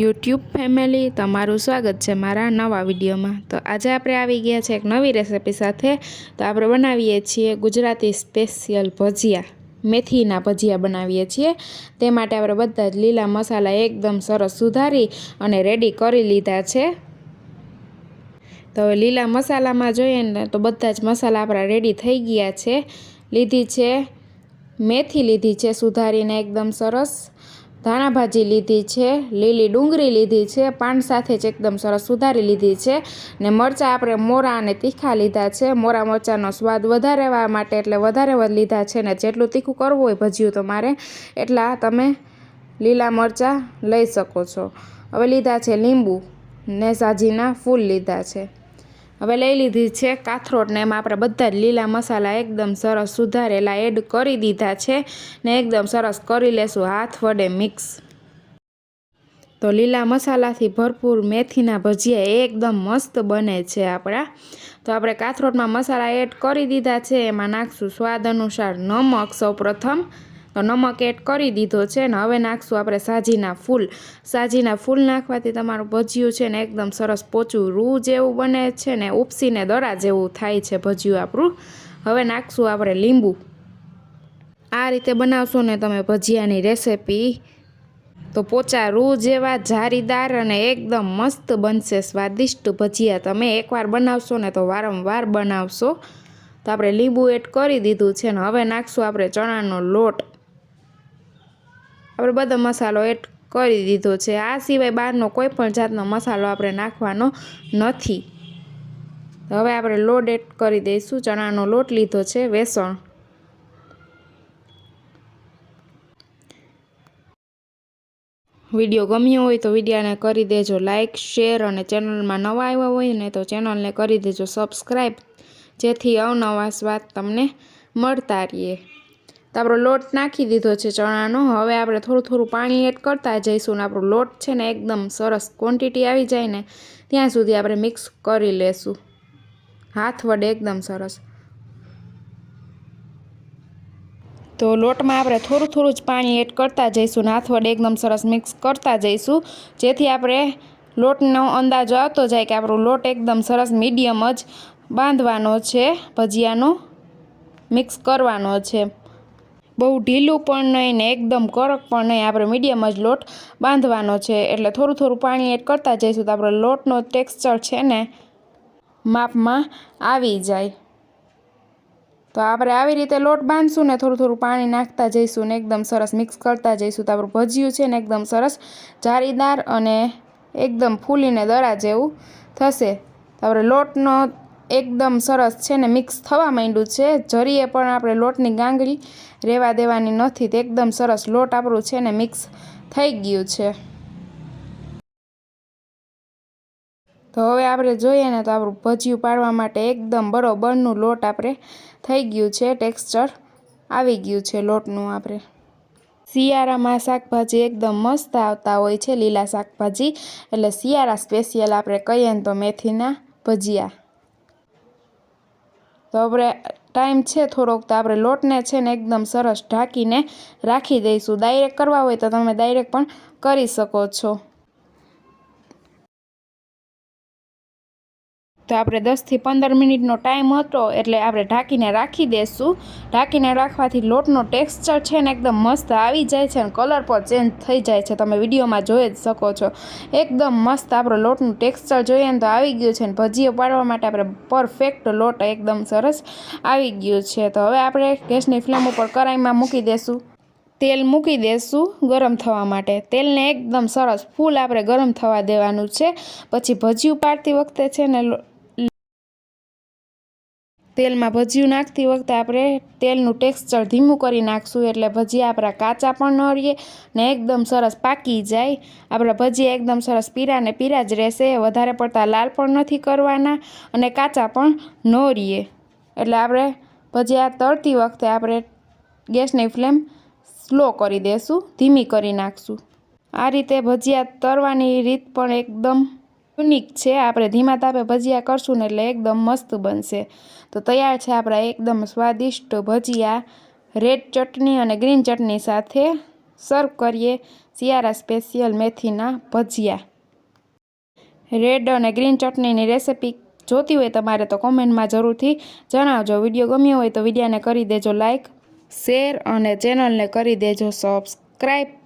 YouTube family, તમારું સ્વાગત છે મારા નવા વિડીયોમાં. તો આજે આપણે આવી ગયા છે એક નવી રેસિપી સાથે. તો આપણે બનાવીએ છીએ ગુજરાતી સ્પેશિયલ ભજીયા. મેથીના ભજીયા બનાવીએ છીએ. તે માટે આપણે બધા જ લીલા મસાલા એકદમ સરસ સુધારી અને રેડી કરી લીધા છે. તો હવે લીલા મસાલામાં જોઈએ ને તો બધા જ મસાલા આપણા રેડી થઈ ગયા છે. લીધી છે, મેથી લીધી છે સુધારીને એકદમ સરસ. ધાણા ભાજી લીધી છે, લીલી ડુંગળી લીધી છે, પાન સાથે જ એકદમ સરસ સુધારી લીધી છે ને મરચાં આપણે મોરા અને તીખા લીધા છે. મોરા મરચાંનો સ્વાદ વધારે માટે એટલે વધારે લીધા છે ને જેટલું તીખું કરવું હોય ભજીયું તમારે એટલા તમે લીલા મરચાં લઈ શકો છો. હવે લીધા છે લીંબુ ને સાજીના ફૂલ લીધા છે. હવે લઈ લીધી છે કાથરોટને એમાં આપણે બધા જ લીલા મસાલા એકદમ સરસ સુધારેલા એડ કરી દીધા છે ને એકદમ સરસ કરી લેશું હાથ વડે મિક્સ. તો લીલા મસાલાથી ભરપૂર મેથીના ભજીયા એકદમ મસ્ત બને છે આપણા. તો આપણે કાથરોટમાં મસાલા એડ કરી દીધા છે, એમાં નાખશું સ્વાદ અનુસાર નમક સૌ પ્રથમ તો નમક એડ કરી દીધો છે ને હવે નાખશું આપણે સાજીના ફૂલ. સાજીના ફૂલ નાખવાથી તમારું ભજીયું છે ને એકદમ સરસ પોચું રૂ જેવું બને છે ને ઉપસીને દરા જેવું થાય છે ભજીયું આપણું. હવે નાખશું આપણે લીંબુ. આ રીતે બનાવશો ને તમે ભજીયાની રેસિપી. તો પોચા રૂ જેવા જારીદાર અને એકદમ મસ્ત બનશે સ્વાદિષ્ટ ભજીયા. તમે એકવાર બનાવશો ને તો વારંવાર બનાવશો. તો આપણે લીંબુ એડ કરી દીધું છે ને હવે નાખશું આપણે ચણાનો લોટ. આપણે બધો મસાલો એડ કરી દીધો છે. આ સિવાય બહારનો કોઈ પણ જાતનો મસાલો આપણે નાખવાનો નથી. હવે આપણે લોટ એડ કરી દઈશું. ચણાનો લોટ લીધો છે, વેસણ. વીડિયો ગમ્યો હોય તો વિડીયાને કરી દેજો લાઇક શેર અને ચેનલમાં નવા આવ્યા હોય ને તો ચેનલને કરી દેજો સબસ્ક્રાઈબ. જેથી અવનવા સ્વાદ તમને મળતા રહીએ. તો આપણો લોટ નાખી દીધો છે ચણાનો. હવે આપણે થોડું થોડું પાણી એડ કરતા જઈશું ને આપણો લોટ છે ને એકદમ સરસ ક્વોન્ટિટી આવી જાય ને ત્યાં સુધી આપણે મિક્સ કરી લેશું. હાથ વડે એકદમ સરસ. તો લોટમાં આપણે થોડું થોડું જ પાણી એડ કરતા જઈશું હાથ વડે એકદમ સરસ મિક્સ કરતા જઈશું. જેથી આપણે લોટનો અંદાજો આવતો જાય કે આપણો લોટ એકદમ સરસ મીડિયમ જ બાંધવાનો છે, ભજીયાનો મિક્સ કરવાનો છે. બહુ ઢીલું પણ નહીં ને એકદમ કડક પણ નહીં. આપણે મીડિયમ જ લોટ બાંધવાનો છે. એટલે થોડું થોડું પાણી એડ કરતા જઈશું તો આપણો લોટનો ટેક્સચર છે ને માપમાં આવી જાય. તો આપણે આવી રીતે લોટ બાંધશું ને થોડું થોડું પાણી નાખતા જઈશું ને એકદમ સરસ મિક્સ કરતા જઈશું તો આપણું ભજીયું છે ને એકદમ સરસ જારીદાર અને એકદમ ફૂલીને દરા જેવું થશે. તો આપણે લોટનો એકદમ સરસ છે ને મિક્સ થવા માંડ્યું છે. જરીએ પણ આપણે લોટની ગાંગડી રહેવા દેવાની નથી તો એકદમ સરસ લોટ આપણું છે ને મિક્સ થઈ ગયું છે. તો હવે આપણે જોઈએ ને તો આપણું ભજીયું પાડવા માટે એકદમ બરોબરનું લોટ આપણે થઈ ગયું છે. ટેક્સચર આવી ગયું છે લોટનું આપણે. શિયાળામાં શાકભાજી એકદમ મસ્ત આવતા હોય છે લીલા શાકભાજી. એટલે શિયાળા સ્પેશિયલ આપણે કહીએ ને તો મેથીના ભજીયા. તો આપણે ટાઈમ છે થોડોક, તો આપણે લોટને છે ને એકદમ સરસ ઢાંકીને રાખી દઈશું. ડાયરેક્ટ કરવા હોય તો તમે ડાયરેક્ટ પણ કરી શકો છો. તો આપણે દસથી પંદર મિનિટનો ટાઈમ હતો એટલે આપણે ઢાંકીને રાખી દઈશું ઢાંકીને રાખવાથી લોટનો ટેક્સચર છે ને એકદમ મસ્ત આવી જાય છે અને કલર પણ ચેન્જ થઈ જાય છે. તમે વિડીયોમાં જોઈ જ શકો છો. એકદમ મસ્ત આપણો લોટનું ટેક્સચર જોઈએ ને તો આવી ગયું છે ને ભજીયો પાડવા માટે આપણે પરફેક્ટ લોટ એકદમ સરસ આવી ગયું છે. તો હવે આપણે ગેસની ફ્લેમ ઉપર કડાઈમાં મૂકી દઈશું તેલ મૂકી દઈશું ગરમ થવા માટે. તેલને એકદમ સરસ ફૂલ આપણે ગરમ થવા દેવાનું છે. પછી ભજીયું પાડતી વખતે છે ને તેલમાં ભજીયું નાખતી વખતે આપણે તેલનું ટેક્સચર ધીમું કરી નાખશું એટલે ભજીયા આપણા કાચા પણ ન રહીએ ને એકદમ સરસ પાકી જાય. આપણા ભજીયા એકદમ સરસ પીરા ને પીરા જ રહેશે. વધારે પડતા લાલ પણ નથી કરવાના અને કાચા પણ ન રહીએ. એટલે આપણે ભજીયા તળતી વખતે આપણે ગેસની ફ્લેમ સ્લો કરી દેશું, ધીમી કરી નાખશું. આ રીતે ભજીયા તળવાની રીત પણ એકદમ યુનિક છે. આપણે ધીમા તાપે ભજીયા કરશું ને એટલે એકદમ મસ્ત બનશે. તો તૈયાર છે આપણા એકદમ સ્વાદિષ્ટ ભજીયા. રેડ ચટણી અને ગ્રીન ચટણી સાથે સર્વ કરીએ શિયાળા સ્પેશિયલ મેથીના ભજીયા. રેડ અને ગ્રીન ચટણીની રેસિપી જોતી હોય તમારે તો કોમેન્ટમાં જરૂરથી જણાવજો. વીડિયો ગમ્યો હોય તો વિડીયાને કરી દેજો લાઈક શેર અને ચેનલને કરી દેજો. સબસ્ક્રાઈબ